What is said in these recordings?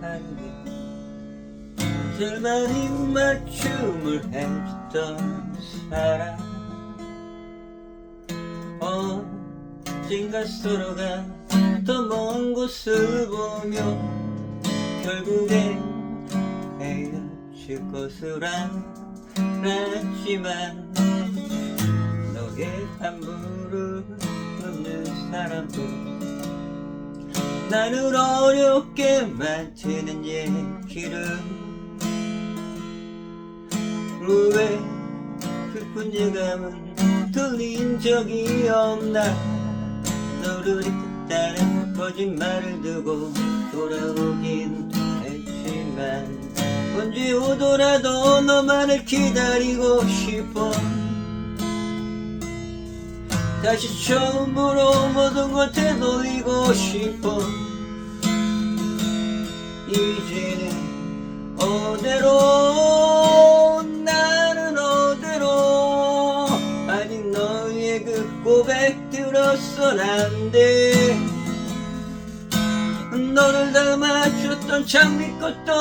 하는데 절반이 맞춤을 해주던 사람. 언젠가 서로가 더 먼 곳을 보며 결국엔 헤어질 것을 알았지만 너의 안부를 묻는 사람도 나를 어렵게 만드는 얘기를 왜 슬픈 예감은 들린 적이 없나? 너를 잊겠다는 거짓말을 두고 돌아오긴 했지만 언제 오더라도 너만을 기다리고 싶어 다시 처음으로 모든 걸 되돌리고 싶어. 이제는 어디로? 나는 어디로? 아직 너의 그 고백 들었선 안돼. 너를 담아줬던 장미꽃도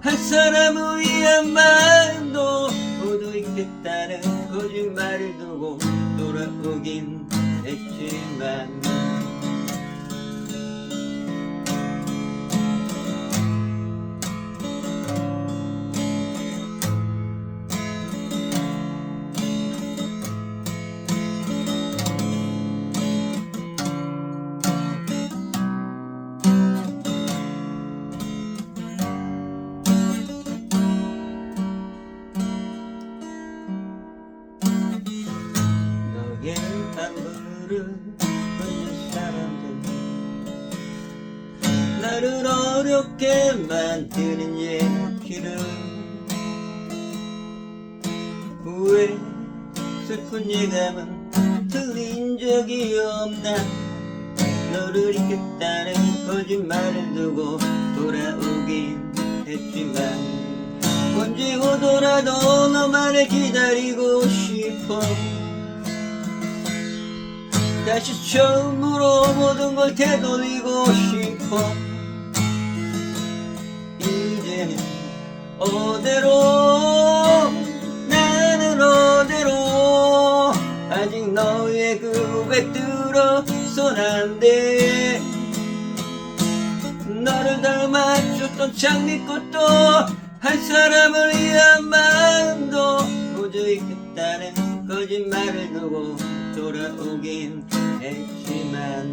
한 사람을 위한 마음도 모두 잊겠다는 거짓말을 두고 돌아 부를 묻는 사람들. 나를 어렵게 만드는 얘기를 왜 슬픈 예감은 들린 적이 없나? 너를 잊겠다는 거짓말을 두고 돌아오긴 했지만 언제 오더라도 너만을 기다리고 싶어 다시 처음으로 모든 걸 되돌리고 싶어. 이제는 어디로? 나는 어디로? 아직 너의 그 고백 들어선 안돼 너를 담아줬던 장미꽃도 한 사람을 위한 마음도 울긴 말을 그고 돌아오긴 했지만